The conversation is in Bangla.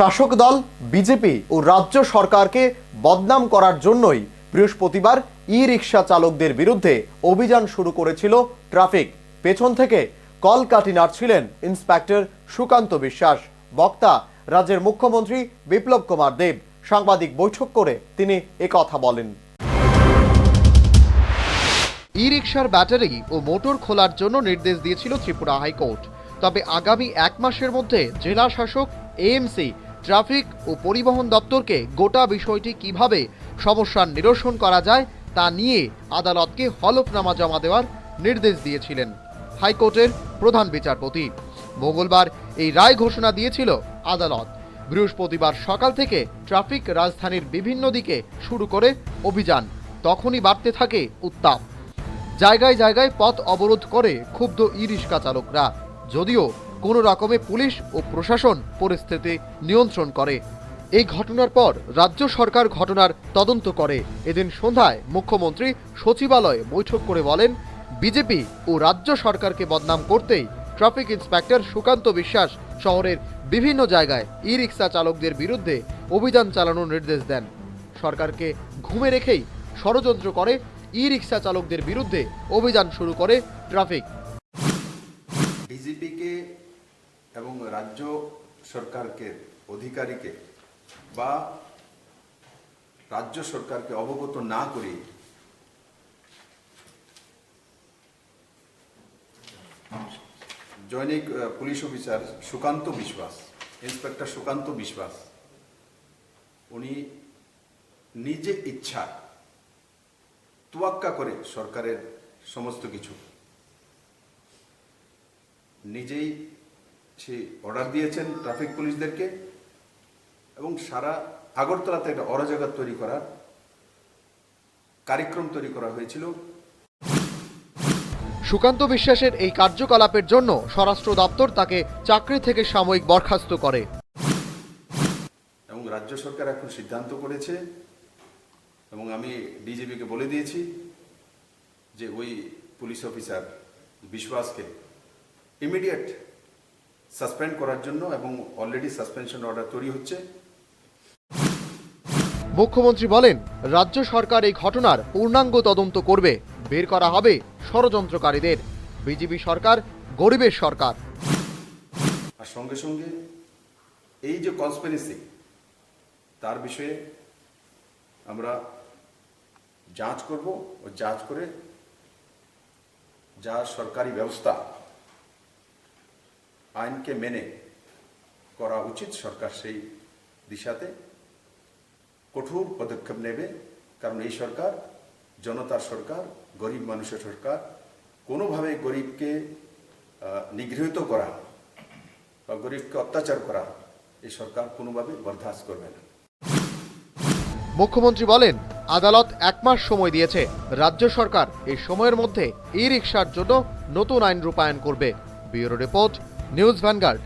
শাসক দল, বিজেপি ও রাজ্য সরকারকে বদনাম করার জন্যই বৃহস্পতিবার ই রিক্সা চালকদের বিরুদ্ধে অভিযান শুরু করেছিল ট্রাফিক। পেছন থেকে কলকাঠি নাড়ছিলেন ইন্সপেক্টর সুকান্ত বিশ্বাস। বক্তা রাজ্যের মুখ্যমন্ত্রী বিপ্লব কুমার দেব। সাংবাদিক বৈঠক করে তিনি একথা বলেন। ই রিক্সার ব্যাটারি ও মোটর খোলার জন্য নির্দেশ দিয়েছিল ত্রিপুরা হাইকোর্ট। তবে আগামী এক মাসের মধ্যে জেলা শাসক, এএমসি ট্রাফিক ও পরিবহন দপ্তরকে গোটা বিষয়টি কীভাবে সমস্যার নিরসন করা যায় তা নিয়ে আদালতকে হলফনামা জমা দেওয়ার নির্দেশ দিয়েছিলেন হাইকোর্টের প্রধান বিচারপতি। মঙ্গলবার এই রায় ঘোষণা দিয়েছিল আদালত। বৃহস্পতিবার সকাল থেকে ট্রাফিক রাজধানীর বিভিন্ন দিকে শুরু করে অভিযান। তখনই বাড়তে থাকে উত্তাপ। জায়গায় জায়গায় পথ অবরোধ করে ক্ষুব্ধ ই রিক্সা চালকরা যদিও কোনো রকমে পুলিশ ও প্রশাসন পরিস্থিতি নিয়ন্ত্রণ করে। এই ঘটনার পর রাজ্য সরকার ঘটনার তদন্ত করে। এদিন সন্ধ্যায় মুখ্যমন্ত্রী সচিবালয়ে বৈঠক করে বলেন, বিজেপি ও রাজ্য সরকারকে বদনাম করতেই ট্রাফিক ইন্সপেক্টর সুকান্ত বিশ্বাস শহরের বিভিন্ন জায়গায় ই রিক্সা চালকদের বিরুদ্ধে অভিযান চালানোর নির্দেশ দেন। সরকারকে ঘুমে রেখেই ষড়যন্ত্র করে ই রিক্সা চালকদের বিরুদ্ধে অভিযান শুরু করে ট্রাফিক ডিজিপিকে এবং রাজ্য সরকারকে, অধিকারীকে বা রাজ্য সরকারকে অবগত না করে জৈনিক পুলিশ অফিসার সুকান্ত বিশ্বাস, ইন্সপেক্টর সুকান্ত বিশ্বাস, উনি নিজে ইচ্ছা তুয়াক্কা করে সরকারের সমস্ত কিছু। নিজেই সে অর্ডার দিয়েছেন ট্রাফিক পুলিশদেরকে এবং সারা আগরতলাতে একটা অরাজকতা তৈরি করার কার্যক্রম তৈরি করা হয়েছিল। সুকান্ত বিশ্বাসের এই কার্যকলাপের জন্য স্বরাষ্ট্র দপ্তর তাকে চাকরি থেকে সাময়িক বরখাস্ত করে। এবং রাজ্য সরকার এখন সিদ্ধান্ত করেছে এবং আমি ডিজিপিকে বলে দিয়েছি যে ওই পুলিশ অফিসার বিশ্বাসকে ইমিডিয়েট সাসপেন্ড করার জন্য এবং অলরেডি সাসপেনশন অর্ডার তৈরি হচ্ছে। মুখ্যমন্ত্রী বলেন রাজ্য সরকার এই ঘটনার পূর্ণাঙ্গ তদন্ত করবে বের করা হবে ষড়যন্ত্রকারীদের। বিজেপি সরকার গরিবের সরকার। আর সঙ্গে সঙ্গে এই যে কনসপিরেসি তার বিষয়ে আমরা যাঞ্চ করব ও যাঞ্চ করে যা সরকারি ব্যবস্থা আইনকে মেনে করা উচিত সরকার সেই দিশাতে কঠোর পদক্ষেপ নেবে। কারণ এই সরকার জনতার সরকার, গরিব মানুষের সরকার কোনোভাবে গরিবকে নিগৃহীত করা বা গরিবকে অত্যাচার করা এই সরকার কোনোভাবে বরদাস্ত করবে না। মুখ্যমন্ত্রী বলেন, আদালত এক মাস সময় দিয়েছে। রাজ্য সরকার এই সময়ের মধ্যে ই রিক্সার জন্য নতুন আইন রূপায়ণ করবে। Bureau report news vanguard